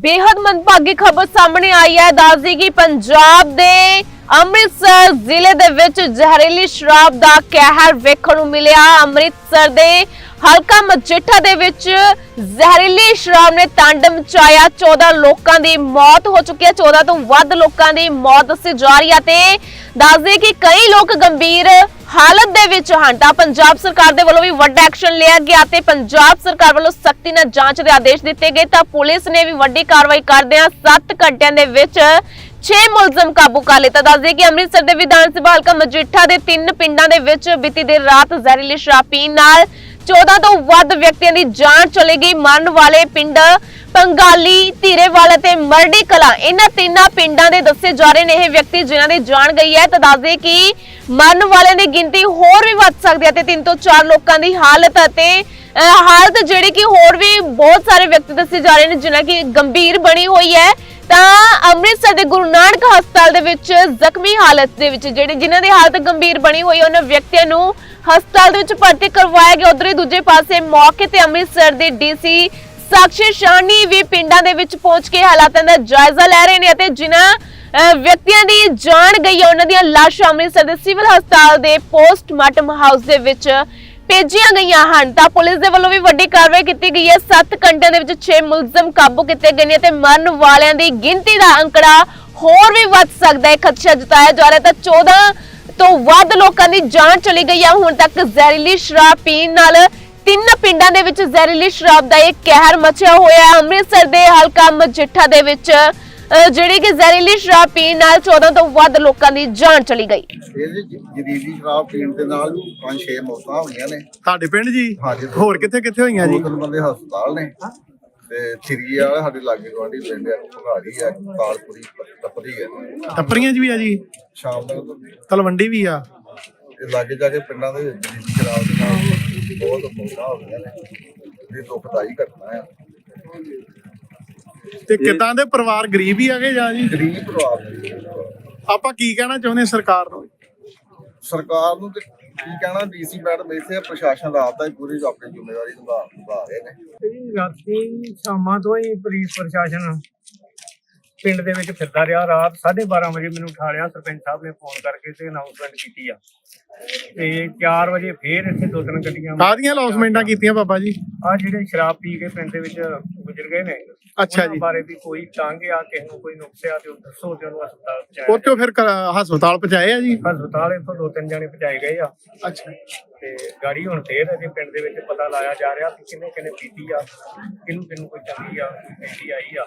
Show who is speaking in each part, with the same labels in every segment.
Speaker 1: ਬੇहद ਮੰਦਭਾਗੀ ਖਬਰ ਸਾਹਮਣੇ ਆਈ ਹੈ। ਦੱਸਦੀ ਕਿ ਪੰਜਾਬ ਦੇ ਅੰਮ੍ਰਿਤਸਰ ਜ਼ਿਲ੍ਹੇ ਦੇ ਵਿੱਚ ਜ਼ਹਿਰੀਲੀ ਸ਼ਰਾਬ ਦਾ ਕਹਿਰ ਵੇਖਣ ਨੂੰ ਮਿਲਿਆ। ਅੰਮ੍ਰਿਤਸਰ ਦੇ ਹਲਕਾ ਮਜੀਠਾ ਦੇ ਵਿੱਚ ਜ਼ਹਿਰੀਲੀ ਸ਼ਰਾਬ ਨੇ ਤੰਡ ਮਚਾਇਆ। 14 ਲੋਕਾਂ ਦੀ ਮੌਤ ਹੋ ਚੁੱਕੀ ਹੈ। 14 ਤੋਂ ਵੱਧ ਲੋਕਾਂ ਦੀ ਮੌਤ ਦੱਸੀ ਜਾ ਰਹੀ ਹੈ ਤੇ ਦੱਸਦੇ ਕਿ ਕਈ ਲੋਕ ਗੰਭੀਰ ਹਾਲਤ ਦੇ ਵਿੱਚ ਹਨ। ਤਾਂ ਪੰਜਾਬ ਸਰਕਾਰ ਦੇ ਵੱਲੋਂ ਵੀ ਵੱਡਾ ਐਕਸ਼ਨ ਲਿਆ ਗਿਆ ਤੇ ਪੰਜਾਬ ਸਰਕਾਰ ਵੱਲੋਂ ਸਖਤੀ ਨਾਲ ਜਾਂਚ ਦੇ ਆਦੇਸ਼ ਦਿੱਤੇ ਗਏ। ਤਾਂ ਪੁਲਿਸ ਨੇ ਵੀ ਵੱਡੀ ਕਾਰਵਾਈ ਕਰਦਿਆਂ 7 ਘੰਟਿਆਂ ਦੇ ਵਿੱਚ 6 ਮੁਲਜ਼ਮ ਕਾਬੂ ਕਰ ਲਿੱਤਾ ਦੱਸਦੇ ਕਿ ਅੰਮ੍ਰਿਤਸਰ ਦੇ ਵਿਧਾਨ ਸਭਾ ਹਲਕਾ ਮਜੀਠਾ ਦੇ ਤਿੰਨ ਪਿੰਡਾਂ ਦੇ ਵਿੱਚ ਬੀਤੀ ਦੇਰ ਰਾਤ ਜ਼ਹਿਰੀਲੀ ਸ਼ਰਾਬ ਪੀਣ ਨਾਲ 14 ਤੋਂ ਵੱਧ ਵਿਅਕਤੀਆਂ ਦੀ ਜਾਨ ਚਲੇ ਗਈ। ਮਰਨ ਵਾਲੇ ਪਿੰਡ ਪੰਗਾਲੀ ਧੀਰੇਵਾਲ ਅਤੇ ਮਰਡੀ ਕਲਾ, ਇਹਨਾਂ ਤਿੰਨਾਂ ਪਿੰਡਾਂ ਦੇ ਦੱਸੇ ਜਾ ਰਹੇ ਨੇ ਇਹ ਵਿਅਕਤੀ ਜਿਨ੍ਹਾਂ ਦੀ ਜਾਨ ਗਈ ਹੈ। ਤਾਂ ਦੱਸਦੇ ਕਿ ਮਰਨ ਵਾਲਿਆਂ ਦੀ ਗਿਣਤੀ ਹੋਰ ਵੀ ਵੱਧ ਸਕਦੀ ਹੈ ਤੇ ਤਿੰਨ ਤੋਂ ਚਾਰ ਲੋਕਾਂ ਦੀ ਹਾਲਤ ਅਤੇ ਹਾਲਤ ਜਿਹੜੀ ਕਿ ਹੋਰ ਵੀ ਬਹੁਤ ਸਾਰੇ ਵਿਅਕਤੀ ਦੱਸੇ ਜਾ ਰਹੇ ਨੇ, ਜਿਨ੍ਹਾਂ ਕੀ ਗੰਭੀਰ ਬਣੀ ਹੋਈ ਹੈ। ਤਾਂ ਅੰਮ੍ਰਿਤਸਰ ਦੇ ਗੁਰੂ ਨਾਨਕ ਹਸਪਤਾਲ ਦੇ ਵਿੱਚ ਜ਼ਖਮੀ ਹਾਲਤ ਦੇ ਵਿੱਚ ਜਿਹੜੇ ਜਿਨ੍ਹਾਂ ਦੀ ਹਾਲਤ ਗੰਭੀਰ ਬਣੀ ਹੋਈ ਹੈ, ਉਹਨਾਂ ਵਿਅਕਤੀਆਂ ਨੂੰ ਹਸਪਤਾਲ ਦੇ ਵਿੱਚ ਭਰਤੀ ਕਰਵਾਇਆ ਗਿਆ। ਉਧਰ ਹੀ ਦੂਜੇ ਪਾਸੇ ਮੌਕੇ ਤੇ ਅੰਮ੍ਰਿਤਸਰ ਦੇ ਡੀਸੀ ਸਾਕਸ਼ੀ ਸ਼ਾਨੀ ਵੀ ਪਿੰਡਾਂ ਦੇ ਵਿੱਚ ਪਹੁੰਚ ਕੇ ਹਾਲਾਤਾਂ ਦਾ ਜਾਇਜ਼ਾ ਲੈ ਰਹੇ ਨੇ ਅਤੇ ਜਿਨ੍ਹਾਂ ਵਿਅਕਤੀਆਂ ਦੀ ਜਾਨ ਗਈ ਉਹਨਾਂ ਦੀਆਂ ਲਾਸ਼ਾਂ ਅੰਮ੍ਰਿਤਸਰ ਦੇ ਸਿਵਲ ਹਸਪਤਾਲ ਦੇ ਪੋਸਟਮਾਰਟਮ ਹਾਊਸ ਦੇ ਵਿੱਚ ਭੇਜੀਆਂ ਗਈਆਂ ਹਨ। ਤਾਂ ਪੁਲਿਸ ਦੇ ਵੱਲੋਂ ਵੀ ਵੱਡੀ ਕਾਰਵਾਈ ਕੀਤੀ ਗਈ ਹੈ। 7 ਘੰਟਿਆਂ ਦੇ ਵਿੱਚ 6 ਮੁਲਜ਼ਮ ਕਾਬੂ ਕੀਤੇ ਗਏ ਨੇ ਤੇ ਮਰਨ ਵਾਲਿਆਂ ਦੀ ਗਿਣਤੀ ਦਾ ਅੰਕੜਾ ਹੋਰ ਵੀ ਵੱਧ ਸਕਦਾ ਹੈ। ਖਦਸ਼ਾ ਜਤਾਇਆ ਜਾ ਰਿਹਾ ਤਾਂ 14 ਤੋਂ ਵੱਧ ਲੋਕਾਂ ਦੀ ਜਾਨ ਚਲੀ ਗਈ ਹੈ। ਹੁਣ ਤੱਕ ਜ਼ਹਿਰੀਲੀ ਸ਼ਰਾਬ ਪੀਣ ਨਾਲ ਤਿੰਨ ਪਿੰਡਾਂ ਦੇ ਵਿੱਚ ਜ਼ਹਿਰੀਲੀ ਸ਼ਰਾਬ ਦਾ ਇਹ ਕਹਿਰ ਮਚਿਆ ਹੋਇਆ ਹੈ। ਅੰਮ੍ਰਿਤਸਰ ਦੇ ਹਲਕਾ ਮਜੀਠਾ ਦੇ ਵਿੱਚ ਜਿਹੜੀ ਕਿ ਜ਼ਹਿਰੀਲੀ ਸ਼ਰਾਬ ਪੀਣ ਨਾਲ 14 ਤੋਂ ਵੱਧ ਲੋਕਾਂ ਦੀ ਜਾਨ ਚਲੀ ਗਈ।
Speaker 2: ਇਹਦੇ ਜ- ਜਦੀਦੀ ਸ਼ਰਾਬ ਪੀਣ ਦੇ ਨਾਲ ਵੀ ਪੰਜ ਛੇ ਮੌਤਾਂ ਹੋਈਆਂ ਨੇ।
Speaker 3: ਤੁਹਾਡੇ ਪਿੰਡ ਜੀ?
Speaker 2: ਹਾਂਜੀ।
Speaker 3: ਹੋਰ ਕਿੱਥੇ ਕਿੱਥੇ ਹੋਈਆਂ
Speaker 2: ਦੋ
Speaker 3: ਜੀ
Speaker 2: ਤਿੰਨ ਬੰਦੇ ਹਸਪਤਾਲ ਨੇ। ਤੇ ਥਰੀ ਵਾਲਾ ਸਾਡੇ ਲਾਗੇ ਗਵਾਂਢੀ ਪਿੰਡ ਆ ਭਗਾੜੀ ਆ ਕਾਲਪੁਰੀ ਤਪਰੀ ਆ।
Speaker 3: ਟੱਪਰੀਆਂ 'ਚ ਵੀ ਆ ਜੀ?
Speaker 2: ਸ਼ਾਮ ਤੱਕ ਤਾਂ
Speaker 3: ਤਲਵੰਡੀ ਵੀ ਆ?
Speaker 2: ਇਹ ਲਾਗੇ ਜਾ ਕੇ ਪਿੰਡਾਂ ਦੇ ਵਿੱਚ ਜਦੀਦੀ ਸ਼ਰਾਬ ਦੇ ਨਾਲ ਬਹੁਤ ਮੌਤਾਂ ਹੋ ਗਈਆਂ ਨੇ। ਇਹ ਦੁਖਦਾਈ ਘਟਨਾ ਆ।
Speaker 3: ਤੇ ਕਿਦਾਂ ਦੇ ਪਰਿਵਾਰ ਗਰੀਬ ਹੀ ਆਗੇ ਜਾਂ ਜੀ?
Speaker 2: ਗਰੀਬ ਪਰਿਵਾਰ ਨੇ।
Speaker 3: ਆਪਾਂ ਕੀ ਕਹਿਣਾ ਚਾਹੁੰਦੇ ਸਰਕਾਰ ਨੂੰ?
Speaker 2: ਸਰਕਾਰ ਨੂੰ ਤੇ ਕੀ ਕਹਿਣਾ ਡੀਸੀ ਮੈਡਮ ਆ, ਪ੍ਰਸ਼ਾਸਨ ਰਾਤ ਦਾ ਹੀ ਪੂਰੀ ਆਪਣੀ ਜ਼ਿੰਮੇਵਾਰੀ ਨਿਭਾ ਨਿਭਾ ਰਹੇ ਨੇ।
Speaker 4: ਇਹ ਰਾਤੀ ਸ਼ਾਮਾਂ ਤੋਂ ਹੀ ਪੁਲਿਸ ਪ੍ਰਸ਼ਾਸਨ ਪਿੰਡ ਦੇ ਵਿੱਚ ਫਿਰਦਾ ਰਿਹਾ ਰਾਤ 12:30 ਵਜੇ ਮੈਨੂੰ ਉਠਾ ਲਿਆ ਸਰਪੰਚ ਸਾਹਿਬ ਨੇ ਫੋਨ ਕਰਕੇ ਤੇ ਅਨਾਉਂਸਮੈਂਟ ਕੀਤੀ ਆ। ਤੇ 4 ਵਜੇ ਫੇਰ ਇੱਥੇ ਦੋ ਤਿੰਨ ਗੱਡੀਆਂ
Speaker 3: ਕਾਹਦੀਆਂ ਲੌਸਮੈਂਟਾਂ ਕੀਤੀਆਂ ਬਾਬਾ ਜੀ?
Speaker 4: ਆ ਜਿਹੜੇ ਸ਼ਰਾਬ ਪੀ ਕੇ ਪਿੰਡ ਦੇ ਵਿੱਚ ਗੁਜ਼ਰ ਗਏ ਨੇ
Speaker 3: ਅੱਛਾ ਜੀ।
Speaker 4: ਬਾਰੇ ਵੀ ਕੋਈ ਟਾਂਗੇ ਆ ਕਿਸੇ ਨੂੰ ਕੋਈ ਨੁਕਸਿਆ ਤੇ ਉਹ ਦੱਸੋ ਤੇ ਉਹਨੂੰ ਹਸਪਤਾਲ ਪਹੁੰਚਾਇਆ
Speaker 3: ਉੱਥੋਂ ਫਿਰ ਹਸਪਤਾਲ ਪਹੁੰਚਾਏ ਆ ਜੀ?
Speaker 4: ਹਸਪਤਾਲ ਇੱਥੋਂ ਦੋ ਤਿੰਨ ਜਣੇ ਪਹੁੰਚਾਏ ਗਏ ਆ।
Speaker 3: ਅੱਛਾ।
Speaker 4: ਤੇ ਗਾੜੀ ਹੁਣ ਫੇਰ ਅਜੇ ਪਿੰਡ ਦੇ ਵਿੱਚ ਪਤਾ ਲਾਇਆ ਜਾ ਰਿਹਾ ਕਿ ਕਿੰਨੇ ਕਿੰਨੇ ਪੀਤੀ ਆ ਕਿਹਨੂੰ ਕਿਹਨੂੰ ਕੋਈ ਚੰਗੀ ਆ ਪੀਤੀ ਆਈ ਆ।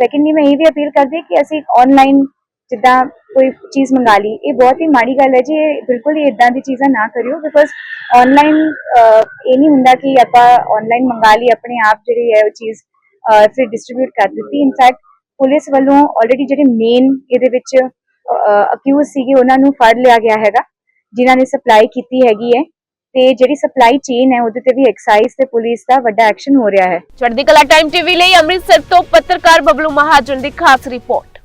Speaker 5: ਸੈਕੰਡਲੀ ਮੈਂ ਇਹ ਵੀ ਅਪੀਲ ਕਰਦੀ ਕਿ ਅਸੀਂ ਆਨਲਾਈਨ ਜਿੱਦਾਂ ਕੋਈ ਚੀਜ਼ ਮੰਗਾ ਲਈ ਇਹ ਬਹੁਤ ਹੀ ਮਾੜੀ ਗੱਲ ਹੈ ਜੀ ਇਹ ਬਿਲਕੁਲ ਹੀ ਇਦਾਂ ਦੀ ਚੀਜ਼ਾਂ ਨਾ ਕਰਿਓ ਬਿਕੋਜ਼ ਆਨਲਾਈਨ ਇਹ ਨਹੀਂ ਹੁੰਦਾ ਕਿ ਆਪਾਂ ਆਨਲਾਈਨ ਮੰਗਾ ਲਈ ਆਪਣੇ ਆਪ ਜਿਹੜੀ ਹੈ ਉਹ ਚੀਜ਼ ਅਹ, ਫਿਰ ਡਿਸਟ੍ਰੀਬਿਊਟ ਕਰ ਦਿੱਤੀ। ਇਨਫੈਕਟ ਪੁਲਿਸ ਵੱਲੋਂ ਆਲਰੇਡੀ ਜਿਹੜੇ ਮੇਨ ਇਹਦੇ ਵਿੱਚ ਅਕਿਊਜ਼ ਸੀਗੇ ਉਹਨਾਂ ਨੂੰ ਫੜ ਲਿਆ ਗਿਆ ਹੈਗਾ ਜਿਨ੍ਹਾਂ ਨੇ ਸਪਲਾਈ ਕੀਤੀ ਹੈਗੀ ਹੈ। ਤੇ ਜਿਹੜੀ ਸਪਲਾਈ ਚੇਨ ਹੈ ਉਹਦੇ ਤੇ ਵੀ ਐਕਸਾਈਜ਼ ਤੇ ਪੁਲਿਸ ਦਾ ਵੱਡਾ ਐਕਸ਼ਨ ਹੋ ਰਿਹਾ ਹੈ।
Speaker 1: ਚੜ੍ਹਦੀ ਕਲਾ ਟਾਈਮ ਟੀਵੀ ਲਈ ਅੰਮ੍ਰਿਤਸਰ ਤੋਂ ਪੱਤਰਕਾਰ ਬਬਲੂ ਮਹਾਜਨ ਦੀ ਖਾਸ ਰਿਪੋਰਟ।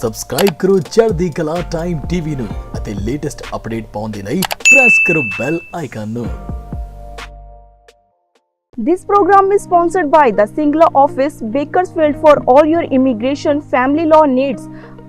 Speaker 6: ਸਬਸਕ੍ਰਾਈਬ ਕਰੋ ਚੜ੍ਹਦੀ ਕਲਾ ਟਾਈਮ ਟੀਵੀ ਨੂੰ ਅਤੇ ਲੇਟੈਸਟ ਅਪਡੇਟ ਪਾਉਣ ਦੇ ਲਈ ਪ੍ਰੈਸ ਕਰੋ ਬੈਲ ਆਈਕਨ ਨੂੰ।
Speaker 7: This program is sponsored by the Singla office, Bakersfield for all your immigration family law needs.